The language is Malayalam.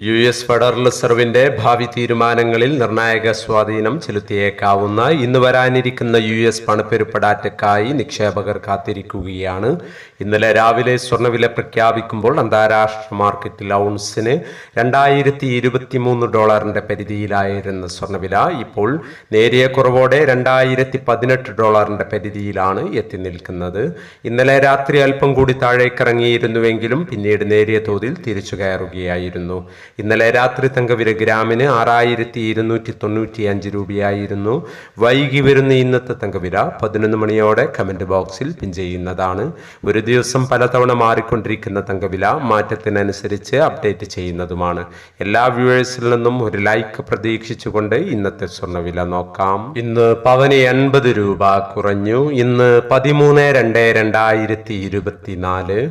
യു എസ് ഫെഡറൽ റിസർവിന്റെ ഭാവി തീരുമാനങ്ങളിൽ നിർണായക സ്വാധീനം ചെലുത്തിയേക്കാവുന്ന ഇന്ന് വരാനിരിക്കുന്ന യു എസ് പണപ്പെരുപ്പ് ഡാറ്റയ്ക്കായി നിക്ഷേപകർ കാത്തിരിക്കുകയാണ്. ഇന്നലെ രാവിലെ സ്വർണവില പ്രഖ്യാപിക്കുമ്പോൾ അന്താരാഷ്ട്ര മാർക്കറ്റിൽ ഔൺസിന് രണ്ടായിരത്തി ഇരുപത്തി മൂന്ന് ഡോളറിന്റെ പരിധിയിലായിരുന്ന സ്വർണവില ഇപ്പോൾ നേരിയ കുറവോടെ രണ്ടായിരത്തി പതിനെട്ട് ഡോളറിന്റെ പരിധിയിലാണ് എത്തി നിൽക്കുന്നത്. ഇന്നലെ രാത്രി അല്പം കൂടി താഴേക്കിറങ്ങിയിരുന്നുവെങ്കിലും പിന്നീട് നേരിയ തോതിൽ തിരിച്ചു കയറുകയായിരുന്നു. ഇന്നലെ രാത്രി തങ്കവില ഗ്രാമിന് ആറായിരത്തി ഇരുന്നൂറ്റി തൊണ്ണൂറ്റി അഞ്ച് രൂപയായിരുന്നു. വൈകി വരുന്ന ഇന്നത്തെ തങ്കവില പതിനൊന്ന് മണിയോടെ കമന്റ് ബോക്സിൽ പിൻ ചെയ്യുന്നതാണ്. ഒരു ദിവസം പലതവണ മാറിക്കൊണ്ടിരിക്കുന്ന തങ്കവില മാറ്റത്തിനനുസരിച്ച് അപ്ഡേറ്റ് ചെയ്യുന്നതുമാണ്. എല്ലാ വ്യൂവേഴ്സിൽ നിന്നും ഒരു ലൈക്ക് പ്രതീക്ഷിച്ചുകൊണ്ട് ഇന്നത്തെ സ്വർണവില നോക്കാം. ഇന്ന് പവന് എൺപത് രൂപ കുറഞ്ഞു. ഇന്ന് പതിമൂന്ന് രണ്ട് രണ്ടായിരത്തി ഇരുപത്തിനാല്